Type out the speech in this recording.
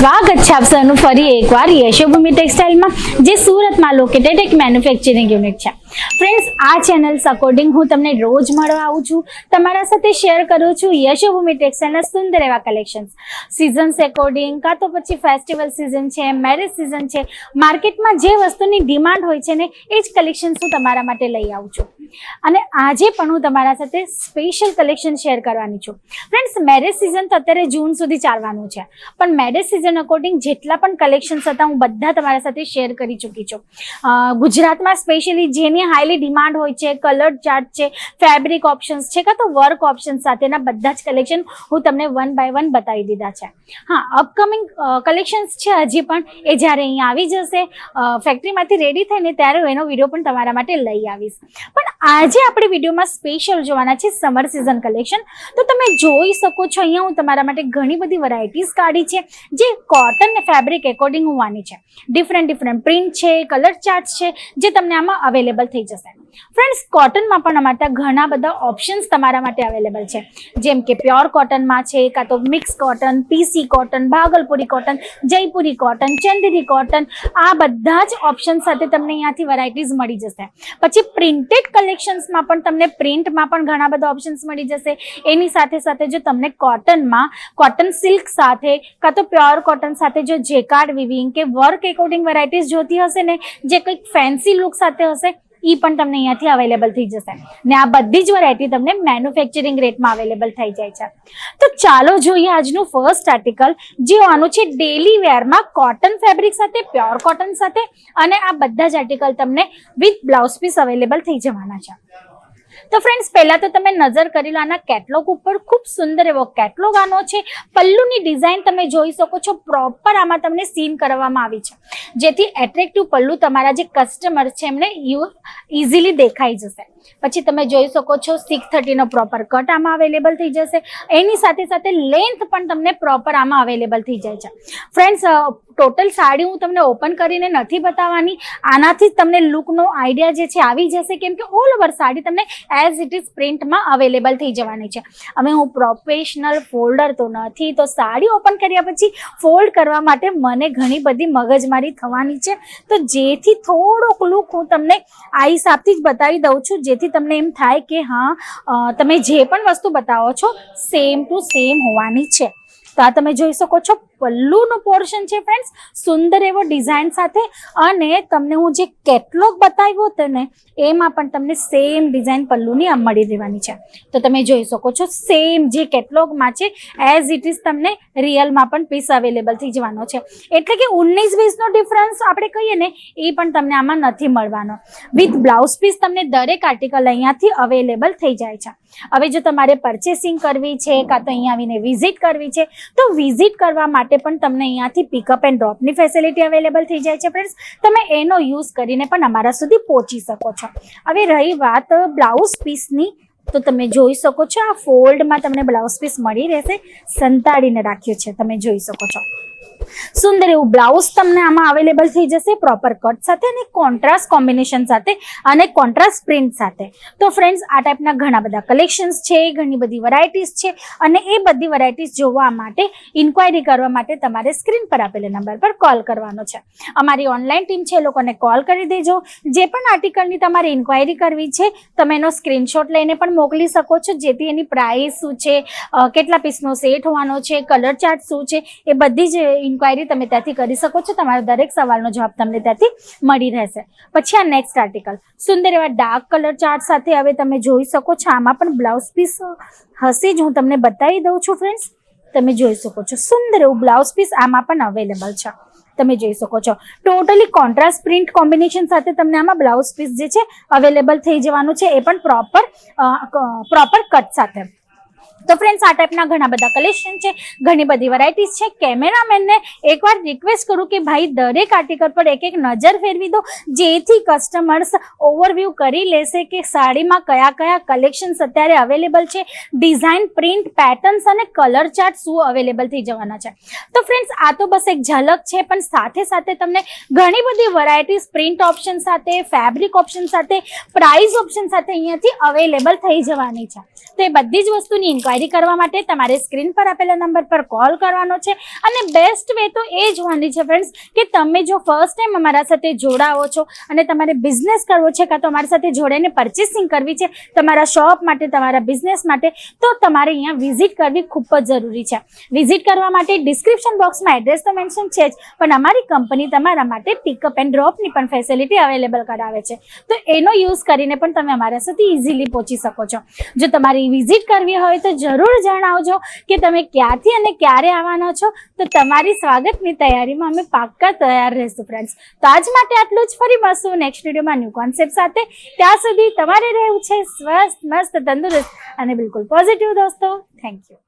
સ્વાગત છે આપ સૌનું ફરી એકવાર યશોભૂમિ ટેક્સટાઇલમાં, જે સુરતમાં લોકેટેડ એક મેન્યુફેક્ચરિંગ યુનિટ છે. ફ્રેન્ડ્સ આ ચેનલ્સ અકોર્ડિંગ હું તમને રોજ મળવા આવું છું. તમારા સાથે શેર કરું છું યશોભૂમિ ટેક્સટાઇલના સુંદર એવા કલેક્શન્સ સિઝન્સ એકોર્ડિંગ કાં તો પછી ફેસ્ટિવલ સિઝન છે મેરેજ સિઝન છે માર્કેટમાં જે વસ્તુની ડિમાન્ડ હોય છે ને, એ જ કલેક્શન્સ હું તમારા માટે લઈ આવું છું. અને આજે પણ હું તમારા સાથે સ્પેશિયલ કલેક્શન શેર કરવાની છું. ફ્રેન્ડ્સ મેરેજ સિઝન તો અત્યારે જૂન સુધી ચાલવાનું છે. પણ મેરેજ સિઝન અકોર્ડિંગ જેટલા પણ કલેક્શન્સ હતા, હું બધા તમારા સાથે શેર કરી ચૂકી છું. ગુજરાતમાં સ્પેશિયલી જેની હાઈલી ડિમાન્ડ હોય છે કલર ચાર્ટ છે ફેબ્રિક ઓપ્શન્સ છે, કાં તો વર્ક ઓપ્શન્સ સાથેના બધા જ કલેક્શન હું તમને વન બાય વન બતાવી દીધા છે. હા અપકમિંગ કલેક્શન્સ છે હજી પણ એ જ્યારે અહીંયા આવી જશે ફેક્ટરીમાંથી રેડી થઈને ત્યારે એનો વીડિયો પણ તમારા માટે લઈ આવીશ. પણ આજે આપણે વિડીયોમાં સ્પેશિયલ જોવાના છે સમર સિઝન કલેક્શન તો તમે જોઈ શકો છો, અહીંયા હું તમારા માટે ઘણી બધી વેરાયટીઝ કાઢી છે, જે કોટન ને ફેબ્રિક એકોર્ડિંગ હોવાની છે. ડિફરન્ટ ડિફરન્ટ પ્રિન્ટ છે કલર ચાર્ટ છે, જે તમને આમાં અવેલેબલ થઈ જશે. ફ્રેન્ડ્સ કોટનમાં પણ અમારા ઘણા બધા ઓપ્શન્સ તમારા માટે અવેલેબલ છે. જેમ કે પ્યોર કોટનમાં છે, કાં તો mix cotton PC cotton Bhagalpuri cotton Jaipuri cotton Chanderi cotton આ બધા જ ઓપ્શન સાથે તમને અહીંયાથી વેરાયટીઝ મળી જશે. પછી પ્રિન્ટેડ કલેક્શન્સમાં પણ તમને પ્રિન્ટમાં પણ ઘણા બધા ઓપ્શન્સ મળી જશે. એની સાથે સાથે જો તમને કોટનમાં કોટન સિલ્ક સાથે, કાં તો પ્યોર કોટન સાથે જો જેકાર્ડ વિવિંગ કે વર્ક એકોર્ડિંગ વેરાયટીઝ જોતી હશે ને, જે કંઈક ફેન્સી લુક સાથે હશે એ પણ તમને અહીંયાથી અવેલેબલ થઈ જશે. ને આ બધી જ વેરાયટી તમને મેન્યુફેક્ચરિંગ રેટમાં અવેલેબલ થઈ જાય છે. તો ચાલો જોઈએ આજનું ફર્સ્ટ આર્ટિકલ જે આનું છે ડેલી વેરમાં કોટન ફેબ્રિક સાથે પ્યોર કોટન સાથે, અને આ બધા જ આર્ટિકલ તમને વિથ બ્લાઉઝ પીસ અવેલેબલ થઈ જવાના છે. તો ફ્રેન્ડ્સ પહેલાં તો તમે નજર કરી લો, આના કેટલોગ ઉપર ખૂબ સુંદર એવો કેટલોગ આનો છે. પલ્લુની ડિઝાઇન તમે જોઈ શકો છો પ્રોપર આમાં તમને સીન કરવામાં આવી છે. જેથી એટ્રેક્ટિવ પલ્લુ તમારા જે કસ્ટમર છે, એમને યુ ઇઝીલી દેખાઈ જશે. પછી તમે જોઈ શકો છો સિક્સ થર્ટીનો પ્રોપર કટ આમાં અવેલેબલ થઈ જશે. એની સાથે સાથે લેન્થ પણ તમને પ્રોપર આમાં અવેલેબલ થઈ જાય છે. ફ્રેન્ડ્સ ટોટલ સાડી હું તમને ઓપન કરીને નથી બતાવવાની. આનાથી જ તમને લુકનો આઈડિયા જે છે આવી જશે. કેમ કે ઓલ ઓવર સાડી તમને એઝ ઇટ ઇઝ પ્રિન્ટમાં અવેલેબલ થઈ જવાની છે. હવે હું પ્રોફેશનલ ફોલ્ડર તો નથી, તો સાડી ઓપન કર્યા પછી ફોલ્ડ કરવા માટે મને ઘણી બધી મગજમારી થવાની છે. તો જેથી થોડોક લુક હું તમને આ હિસાબથી જ બતાવી દઉં છું. જેથી તમને એમ થાય કે હા તમે જે પણ વસ્તુ બતાવો છો સેમ ટુ સેમ હોવાની છે. તો આ તમે જોઈ શકો છો. પલ્લુનું પોર્શન છે ફ્રેન્ડ્સ સુંદર એવો ડિઝાઇન સાથે અને તમને હું જે કેટલોગ બતાવ્યો હતો ને, એમાં પણ તમને સેમ ડિઝાઇન પલ્લુની આમ મળી રહેવાની છે. તો તમે જોઈ શકો છો સેમ જે કેટલોગમાં છે એઝ ઇટ ઇઝ તમને રિયલમાં પણ પીસ અવેલેબલ થઈ જવાનો છે. એટલે કે ઉન્નીસ વીસનો ડિફરન્સ આપણે કહીએ ને, એ પણ તમને આમાં નથી મળવાનો. વિથ બ્લાઉઝ પીસ તમને દરેક આર્ટિકલ અહીંયાથી અવેલેબલ થઈ જાય છે. હવે જો તમારે પરચેસિંગ કરવી છે, કાં તો અહીંયા આવીને વિઝિટ કરવી છે, તો વિઝિટ કરવા માટે પણ તમને અહીંયાથી પિકઅપ એન્ડ ડ્રોપની ફેસિલિટી અવેલેબલ થઈ જાય છે ફ્રેન્ડ્સ તમે એનો યુઝ કરીને પણ અમારા સુધી પહોંચી શકો છો. હવે રહી વાત બ્લાઉઝ પીસની તો તમે જોઈ શકો છો આ ફોલ્ડમાં તમને બ્લાઉઝ પીસ મળી રહેશે. સંતાડીને રાખ્યું છે તમે જોઈ શકો છો. સુંદર એવું બ્લાઉઝ તમને આમાં અવેલેબલ થઈ જશે પ્રોપર કટ સાથે અને કોન્ટ્રાસ્ટ કોમ્બિનેશન સાથે અને કોન્ટ્રાસ્ટ પ્રિન્ટ સાથે. તો ફ્રેન્ડ્સ આ ટાઈપના ઘણા બધા કલેક્શન્સ છે, ઘણી બધી વરાયટીઝ છે અને એ બધી વરાયટીઝ જોવા માટે ઇન્ક્વાયરી કરવા માટે તમારે સ્ક્રીન પર આપેલા નંબર પર કોલ કરવાનો છે. અમારી ઓનલાઈન ટીમ છે, એ લોકોને કોલ કરી દેજો. જે પણ આર્ટિકલની તમારે ઇન્ક્વાયરી કરવી છે, તમે એનો સ્ક્રીનશોટ લઈને પણ મોકલી શકો છો. જેથી એની પ્રાઇસ શું છે કેટલા પીસનો સેટ હોવાનો છે કલર ચાર્ટ શું છે, એ બધી જ ઇન્ક્વાયરી તમે ત્યાંથી કરી શકો છો. તમારા દરેક સવાલનો જવાબ તમને ત્યાંથી મળી રહેશે. પછી આ નેક્સ્ટ આર્ટિકલ સુંદર એવા ડાર્ક કલર ચાર્ટ સાથે હવે તમે જોઈ શકો છો. આમાં પણ બ્લાઉઝ પીસ હશે જ. હું તમને બતાવી દઉં છું ફ્રેન્ડ્સ તમે જોઈ શકો છો. સુંદર એવું બ્લાઉઝ પીસ આમાં પણ અવેલેબલ છે. તમે જોઈ શકો છો. ટોટલી કોન્ટ્રાસ્ટ પ્રિન્ટ કોમ્બિનેશન સાથે તમને આમાં બ્લાઉઝ પીસ જે છે અવેલેબલ થઈ જવાનું છે. એ પણ પ્રોપર પ્રોપર કટ સાથે. તો ફ્રેન્ડ્સ આ ટાઈપના ઘણા બધા કલેક્શન છે, ઘણી બધી વેરાયટીઝ છે. કેમેરામેનને એકવાર રિક્વેસ્ટ કરું કે, ભાઈ, દરેક આર્ટિકલ પર એક એક નજર ફેરવી દો, જેથી કસ્ટમર્સ ઓવરવ્યૂ કરી લેશે કે સાડીમાં કયા કયા કલેક્શન્સ અત્યારે અવેલેબલ છે ડિઝાઇન પ્રિન્ટ પેટર્ન્સ અને કલર ચાર્ટ શું અવેલેબલ થઈ જવાના છે. તો ફ્રેન્ડ્સ આ તો બસ એક ઝલક છે, પણ સાથે સાથે તમને ઘણી બધી વેરાયટીઝ પ્રિન્ટ ઓપ્શન સાથે ફેબ્રિક ઓપ્શન સાથે પ્રાઇઝ ઓપ્શન સાથે અહીંયાથી અવેલેબલ થઈ જવાની છે. તો બધી જ વસ્તુની ઇન્ક્વાયરી કરવા માટે તમારે સ્ક્રીન પર આપેલા નંબર પર કોલ કરવાનો છે. અને બેસ્ટ વે તો એ જોવાની છે ફ્રેન્ડ્સ કે તમે જો ફર્સ્ટ ટાઈમ અમારા સાથે જોડાવો છો અને તમારે બિઝનેસ કરવો છે કાં તો અમારી સાથે જોડાઈને પરચેસિંગ કરવી છે, તમારા શોપ માટે, તમારા બિઝનેસ માટે, તો તમારે અહીંયા વિઝિટ કરવી ખૂબ જ જરૂરી છે. વિઝિટ કરવા માટે ડિસ્ક્રિપ્શન બોક્સમાં એડ્રેસ તો મેન્શન છે જ, પણ અમારી કંપની તમારા માટે પિકઅપ એન્ડ ડ્રોપની પણ ફેસિલિટી અવેલેબલ કરાવે છે. તો એનો યુઝ કરીને પણ તમે અમારા સાથે ઇઝીલી પહોંચી શકો છો. જો વિઝિટ કરવી હોય તો જરૂર જણાવજો કે તમે ક્યાંથી અને ક્યારે આવવાના છો. તો તમારી સ્વાગતની તૈયારીમાં અમે પાક્કા તૈયાર રહેશું ફ્રેન્ડ્સ તો આજ માટે આટલું જ. ફરી મળશું નેક્સ્ટ વિડીયોમાં ન્યૂ કોન્સેપ્ટ સાથે. ત્યાં સુધી તમારે રહેવું છે. સ્વસ્થ, મસ્ત, તંદુરસ્ત અને બિલકુલ પોઝિટિવ દોસ્તો. Thank you